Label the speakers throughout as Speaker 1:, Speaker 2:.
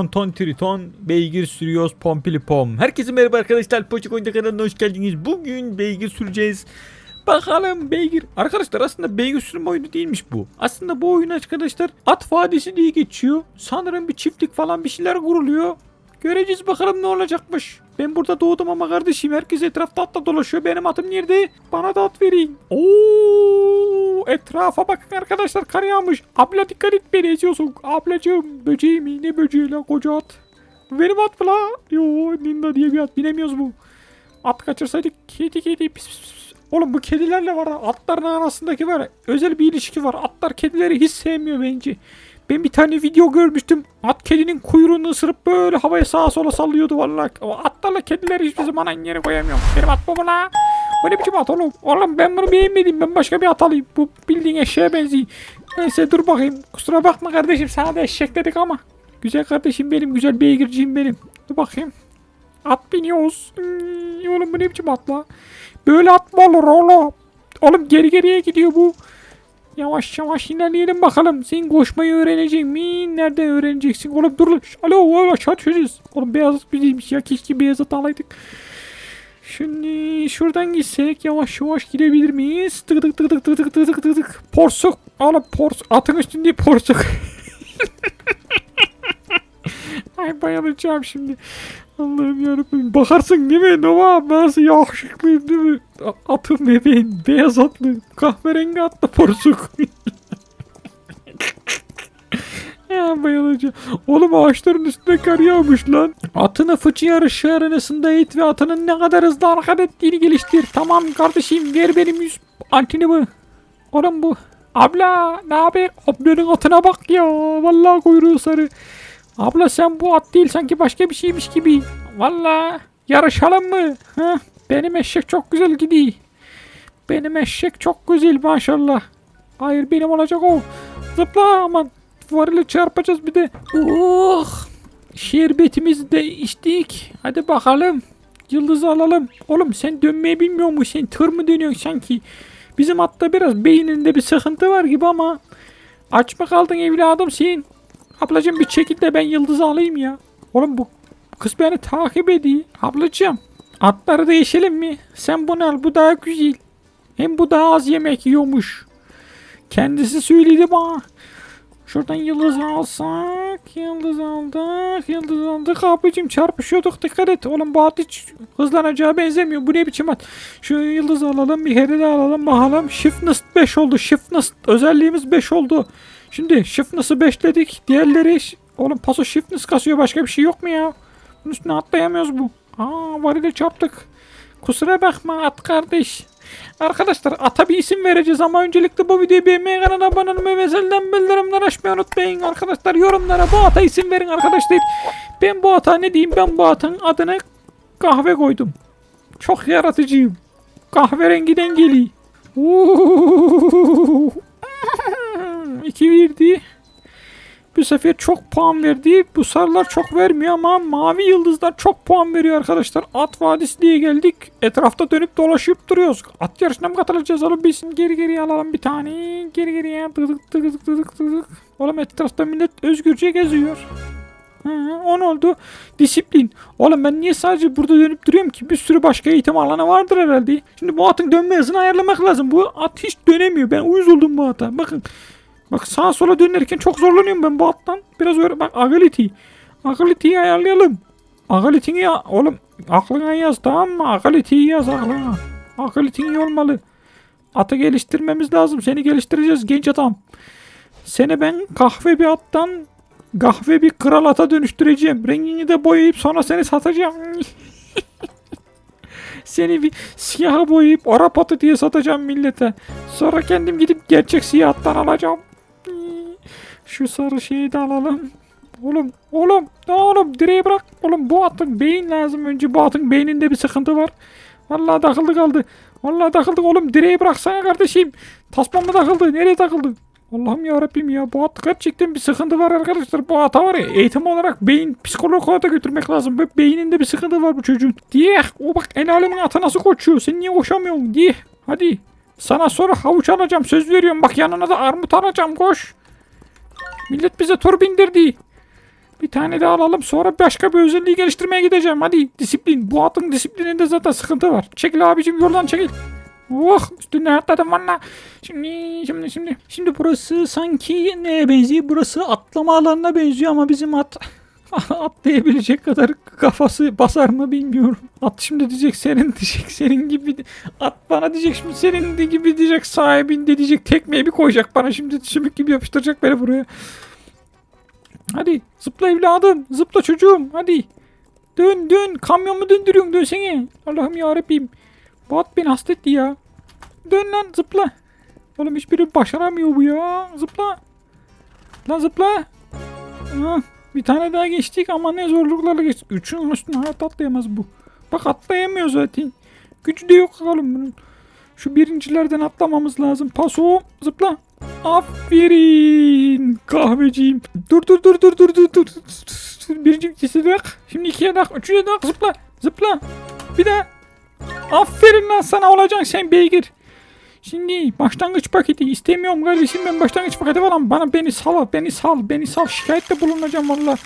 Speaker 1: Ton ton triton beygir sürüyoruz pompili pom. Herkese merhaba arkadaşlar. Poçik Oyunda kanalına hoş geldiniz. Bugün beygir süreceğiz. Bakalım beygir. Arkadaşlar aslında beygir sürme oyunu değilmiş bu. Aslında bu oyun arkadaşlar at vadisi diye geçiyor. Sanırım bir çiftlik falan bir şeyler kuruluyor. Göreceğiz bakalım ne olacakmış. Ben burada doğdum ama kardeşim herkes etrafta atla dolaşıyor. Benim atım nerede? Bana da at verin. Oo, etrafa bakın arkadaşlar kar yağmış. Abla dikkat et beni eziyorsun. Ablacığım böceği mi? Ne böceği lan koca at? Benim at mı la? Yo Ninda diye bir at binemiyoruz bu. At kaçırsaydık kedi kedi pis pis pis. Oğlum bu kedilerle var atların arasındaki ya, özel bir ilişki var. Atlar kedileri hiç sevmiyor bence. Ben bir tane video görmüştüm. At kedinin kuyruğunu ısırıp böyle havaya sağa sola sallıyordu vallahi. O atlarla kedileri hiçbir zaman aynı yere koyamıyorum. Benim at bu mu la? Bu ne biçim at oğlum? Oğlum ben bunu beğenmedim. Ben başka bir at alayım. Bu bildiğin eşeğe benziyor. Neyse dur bakayım. Kusura bakma kardeşim sana da eşek dedik ama. Güzel kardeşim benim. Güzel beygirciyim benim. Dur bakayım. At biniyoruz. Hmm, oğlum bu ne biçim at la? Böyle at mı olur oğlum? Oğlum geri geriye gidiyor bu. Yavaş yavaş ilerleyelim bakalım. Sen koşmayı öğrenecek mi? Nerede öğreneceksin? Oğlum dur. Alo aşağı düşeceğiz. Oğlum beyaz at bizeymiş ya. Keşke beyaz at alaydık. Şimdi şuradan gitsek yavaş yavaş gidebilir miyiz? Tık tık tık tık tık tık tık tık tık tık. Porsuk. Oğlum porsuk. Atın üstünde porsuk. Ay bayılacağım şimdi. Allah'ım yarabbim. Bakarsın değil mi? Nova nasıl yakışıklıyım değil mi? Atım bebeğin. Beyaz atlı. Kahverengi atlı porsuk. ya bayılacağım. Oğlum ağaçların üstünde kar yağmış lan. Atını fıçı yarışı arenasında eğit ve atının ne kadar hızlı hareket ettiğini geliştir. Tamam kardeşim ver benim yüz antinimi. Oğlum bu. Abla ne haber? Ablanın atına bak ya. Vallahi kuyruğu sarı. Abla sen bu at değil sanki başka bir şeymiş gibi. Valla yarışalım mı? Heh, benim eşek çok güzel gidiyor. Benim eşek çok güzel maşallah. Hayır benim olacak o. Zıpla aman. Varıyla çarpacağız bir de. Oh. Şerbetimizi de içtik. Hadi bakalım. Yıldızı alalım. Oğlum sen dönmeyi bilmiyor musun? Sen tır mı dönüyorsun sanki? Bizim atta biraz beyninde bir sıkıntı var gibi ama. Aç mı kaldın evladım sen? Ablacığım bir çekil de ben yıldızı alayım ya. Oğlum bu kız beni takip ediyor. Ablacığım atları değişelim mi? Sen bunu al bu daha güzel. Hem bu daha az yemek yiyormuş. Kendisi söyledi bana. Şuradan yıldız alsak. Yıldız aldık. Yıldız aldık. Abicim çarpışıyorduk. Dikkat et. Oğlum bu at hiç hızlanacağı benzemiyor. Bu ne biçim at? Şu yıldızı alalım. Bir heri de alalım. Bakalım. Shiftness 5 oldu. Shiftness özelliğimiz 5 oldu. Şimdi shiftness'ı 5'ledik. Diğerleri oğlum paso shiftness kasıyor. Başka bir şey yok mu ya? Bunun üstüne atlayamıyoruz bu. Aa varile çarptık. Kusura bakma at kardeş. Arkadaşlar ata bir isim vereceğiz ama öncelikle bu videoyu beğenmeyi, kanala abone olmayı ve zilden bildirimleri açmayı unutmayın arkadaşlar. Yorumlara bu ata isim verin arkadaşlar. Ben bu ata ne diyeyim ben bu atın adını kahve koydum. Çok yaratıcıyım. Kahverengiden geliyor. Oo. 2 verdi. Bu sefer çok puan verdi. Bu sarılar çok vermiyor ama mavi yıldızlar çok puan veriyor arkadaşlar. At Vadisi diye geldik. Etrafta dönüp dolaşıp duruyoruz. At yarışına mı katılacağız oğlum biz? Geri geriye alalım bir tane. Geri geriye. Tık tık tık tık. Oğlum etrafta millet özgürce geziyor. Hı, on oldu. Disiplin. Oğlum ben niye sadece burada dönüp duruyorum ki? Bir sürü başka eğitim alanı vardır herhalde. Şimdi bu atın dönme hızını ayarlamak lazım. Bu at hiç dönemiyor. Ben uyuz oldum bu ata. Bakın. Bak sağa sola dönerken çok zorlanıyorum ben bu attan. Biraz öyle bak agility. Agility'yi ayarlayalım. Agility'ni ya oğlum aklına yaz tamam mı? Agility'yi yaz aklına. Agility iyi olmalı. Atı geliştirmemiz lazım. Seni geliştireceğiz genç adam. Seni ben kahve bir attan kahve bir kral ata dönüştüreceğim. Rengini de boyayıp sonra seni satacağım. seni bir siyaha boyayıp Arap atı diye satacağım millete. Sonra kendim gidip gerçek siyah attan alacağım. Şu sarı şeyi de alalım. Oğlum, oğlum, ne oğlum direği bırak. Oğlum bu atın beyin lazım önce. Bu atın beyninde bir sıkıntı var. Vallahi takıldı kaldı. Vallahi takıldık oğlum direği bıraksana kardeşim. Tasma mı takıldı? Nereye takıldı? Allah'ım ya Rabbim ya bu at gerçekten bir sıkıntı var arkadaşlar. Bu ata var ya eğitim olarak beyin psikologa da götürmek lazım. Be- Beyninde bir sıkıntı var bu çocuğun. Diye o bak el alemin atı nasıl koşuyor. Sen niye koşamıyorsun diye. Hadi. Sana sonra havuç alacağım söz veriyorum. Bak yanına da armut alacağım koş. Millet bize tur bindirdi. Bir tane daha alalım sonra başka bir özelliği geliştirmeye gideceğim. Hadi disiplin. Bu atın disiplininde zaten sıkıntı var. Çekil abicim yoldan çekil. Oh üstüne atladım valla. Şimdi şimdi şimdi. Şimdi burası sanki neye benziyor? Burası atlama alanına benziyor ama bizim at atlayabilecek kadar kafası basar mı bilmiyorum. At şimdi diyecek senin diyecek senin gibi at bana diyecek şimdi senin de gibi diyecek sahibin de diyecek tekmeyi bir koyacak bana şimdi sümük gibi yapıştıracak beni buraya. Hadi zıpla evladım zıpla çocuğum hadi. Dön dön kamyonumu döndürüyorsun dönsene. Allah'ım yarabbim. Bu at beni hasta etti ya. Dön lan zıpla. Oğlum hiçbiri başaramıyor bu ya. Zıpla. Lan zıpla. Ah, bir tane daha geçtik ama ne zorluklarla geçtik. Üçün üstüne hayat atlayamaz bu. Bak atlayamıyor zaten. Gücü de yok oğlum bunun. Şu birincilerden atlamamız lazım. Paso zıpla. Aferin kahveciyim. Dur dur dur dur dur dur dur. Birinci vitesi dak. Şimdi ikiye dak. Üçüncü dak. Zıpla. Zıpla. Bir daha. Aferin lan sana olacaksın sen beygir. Şimdi başlangıç paketi istemiyorum kardeşim ben başlangıç paketi falan bana beni sal beni sal beni sal şikayette bulunacağım valla.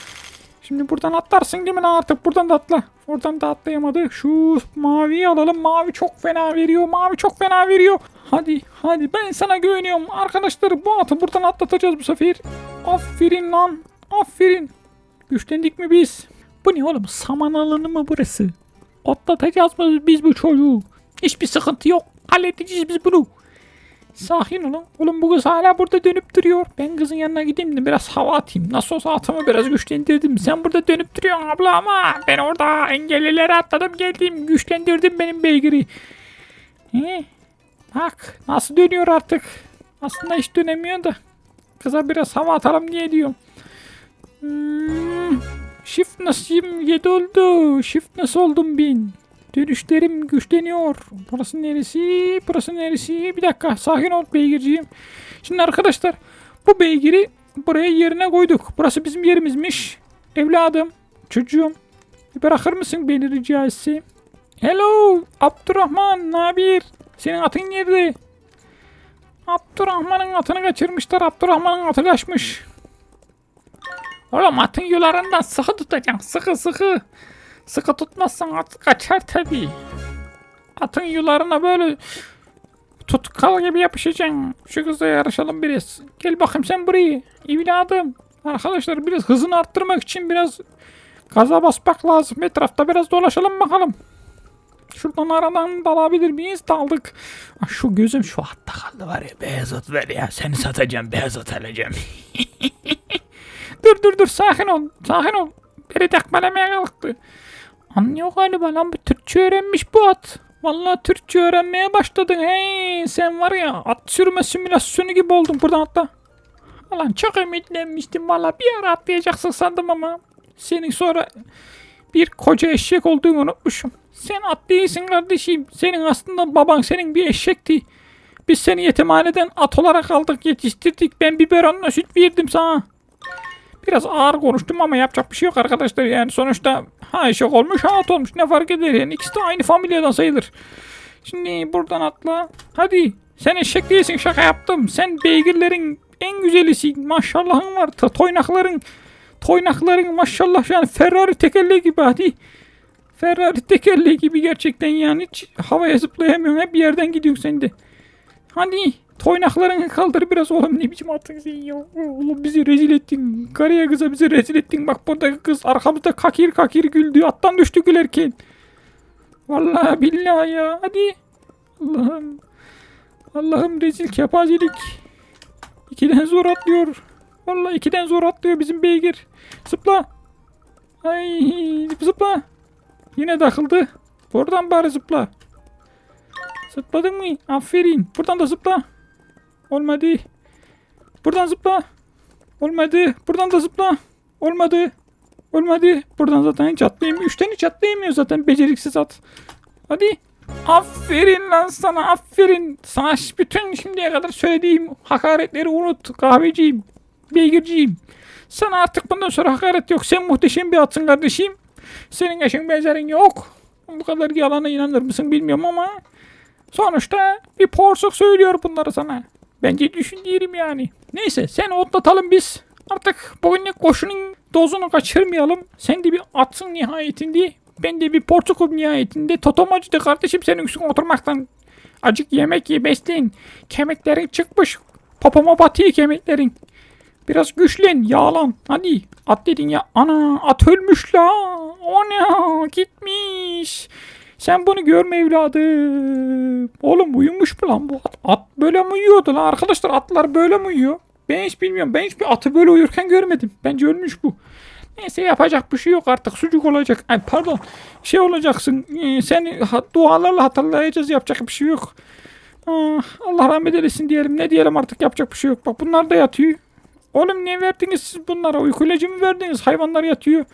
Speaker 1: Şimdi buradan atlarsın değil mi lan artık buradan da atla. Oradan da atlayamadı. Şu maviyi alalım. Mavi çok fena veriyor. Mavi çok fena veriyor. Hadi hadi ben sana güveniyorum. Arkadaşlar bu atı buradan atlatacağız bu sefer. Aferin lan. Aferin. Güçlendik mi biz? Bu ne oğlum saman alanı mı burası? Atlatacağız mı biz bu çocuğu? Hiçbir sıkıntı yok. Halledeceğiz biz bunu. Sakin olun. Oğlum bu kız hala burada dönüp duruyor. Ben kızın yanına gideyim de biraz hava atayım. Nasıl olsa atımı biraz güçlendirdim. Sen burada dönüp duruyorsun abla ama ben orada engellileri atladım geldim. Güçlendirdim benim beygiri. He? Bak nasıl dönüyor artık. Aslında hiç dönemiyor da. Kıza biraz hava atalım diye diyorum. Hmm, shift nasıl 7 oldu. Shift nasıl oldum bin. Dönüşlerim güçleniyor. Burası neresi? Burası neresi? Bir dakika sakin ol beygirciğim. Şimdi arkadaşlar bu beygiri buraya yerine koyduk. Burası bizim yerimizmiş. Evladım, çocuğum. Bırakır mısın beni rica etsem? Hello Abdurrahman ne haber? Senin atın nerede? Abdurrahman'ın atını kaçırmışlar. Abdurrahman'ın atı kaçmış. Oğlum atın yularından sıkı tutacaksın. Sıkı sıkı. Sıkı tutmazsan at kaçar tabi. Atın yularına böyle tutkal gibi yapışacaksın. Şu kızla yarışalım biraz. Gel bakayım sen buraya. Evladım. Arkadaşlar biraz hızını arttırmak için biraz gaza basmak lazım. Etrafta biraz dolaşalım bakalım. Şuradan aradan dalabilir miyiz? Daldık. Ah, Şu gözüm şu hatta kaldı var ya. Beyaz at ver ya. Seni satacağım. Beyaz at alacağım. dur dur dur. Sakin ol. Sakin ol. Beni tekmelemeye kalktı. Anlıyor galiba lan bu Türkçe öğrenmiş bu at. Vallahi Türkçe öğrenmeye başladın. Hey sen var ya at sürme simülasyonu gibi oldun buradan atla. Lan çok ümitlenmiştim valla bir ara atlayacaksın sandım ama. Senin sonra bir koca eşek olduğunu unutmuşum. Sen at değilsin kardeşim. Senin aslında baban senin bir eşekti. Biz seni yetimhaneden at olarak aldık yetiştirdik. Ben biberonla süt verdim sana. Biraz ağır konuştum ama yapacak bir şey yok arkadaşlar. Yani sonuçta ha eşek olmuş ha at olmuş ne fark eder yani. İkisi de aynı familyadan sayılır. Şimdi buradan atla. Hadi sen eşek değilsin şaka yaptım. Sen beygirlerin en güzelisin. Maşallahın var. Toynakların toynakların maşallah yani Ferrari tekerleği gibi hadi. Ferrari tekerleği gibi gerçekten yani hiç havaya zıplayamıyorsun. Hep bir yerden gidiyorsun sen de. Hadi toynaklarını kaldır biraz oğlum ne biçim attın sen ya. Oğlum bizi rezil ettin. Karıya kıza bizi rezil ettin. Bak buradaki kız arkamızda kakir kakir güldü. Attan düştü gülerken. Vallahi billahi ya. Hadi. Allah'ım. Allah'ım rezil kepazelik. İkiden zor atlıyor. Vallahi ikiden zor atlıyor bizim beygir. Zıpla. Ay zıpla. Yine takıldı. Buradan bari zıpla. Zıpladın mı? Aferin. Buradan da zıpla. Olmadı. Buradan zıpla. Olmadı. Buradan da zıpla. Olmadı. Olmadı. Buradan zaten hiç atlayamıyor. Üçten hiç atlayamıyor zaten. Beceriksiz at. Hadi. Aferin lan sana aferin. Sana bütün şimdiye kadar söylediğim hakaretleri unut. Kahveciyim. Beygirciyim. Sana artık bundan sonra hakaret yok. Sen muhteşem bir atsın kardeşim. Senin eşin benzerin yok. Bu kadar yalana inanır mısın bilmiyorum ama sonuçta bir porsuk söylüyor bunları sana. Bence düşünüyorum yani. Neyse sen otlatalım biz. Artık bugünlük koşunun dozunu kaçırmayalım. Sen de bir atsın nihayetinde. Ben de bir portakal nihayetinde. Totom acıdı kardeşim senin üstüne oturmaktan. Acık yemek ye besleyin. Kemiklerin çıkmış. Popoma batıyor kemiklerin. Biraz güçlen, yağlan. Hadi at dedin ya. Ana at ölmüş la. O ne gitmiş. Sen bunu görme evladım. Oğlum uyumuş mu lan bu at? At böyle mi uyuyordu lan arkadaşlar? Atlar böyle mi uyuyor? Ben hiç bilmiyorum. Ben hiçbir atı böyle uyurken görmedim. Bence ölmüş bu. Neyse yapacak bir şey yok artık. Sucuk olacak. Ay pardon. Şey olacaksın. Ee, seni dualarla hatırlayacağız. Yapacak bir şey yok. Ah, Allah rahmet eylesin diyelim. Ne diyelim artık yapacak bir şey yok. Bak bunlar da yatıyor. Oğlum ne verdiniz siz bunlara? Uyku ilacı mı verdiniz? Hayvanlar yatıyor.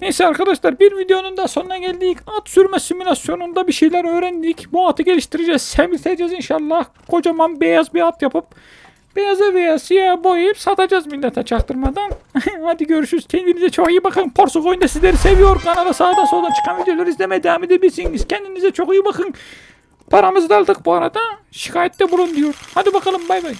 Speaker 1: Neyse arkadaşlar bir videonun da sonuna geldik. At sürme simülasyonunda bir şeyler öğrendik. Bu atı geliştireceğiz. Sevdireceğiz inşallah. Kocaman beyaz bir at yapıp beyaza veya siyah boyayıp satacağız millete çaktırmadan. Hadi görüşürüz. Kendinize çok iyi bakın. Porsuk oyunda sizleri seviyor. Kanala sağdan soldan çıkan videoları izlemeye devam edebilirsiniz. Kendinize çok iyi bakın. Paramızı da aldık bu arada. Şikayette bulun diyor. Hadi bakalım bay bay.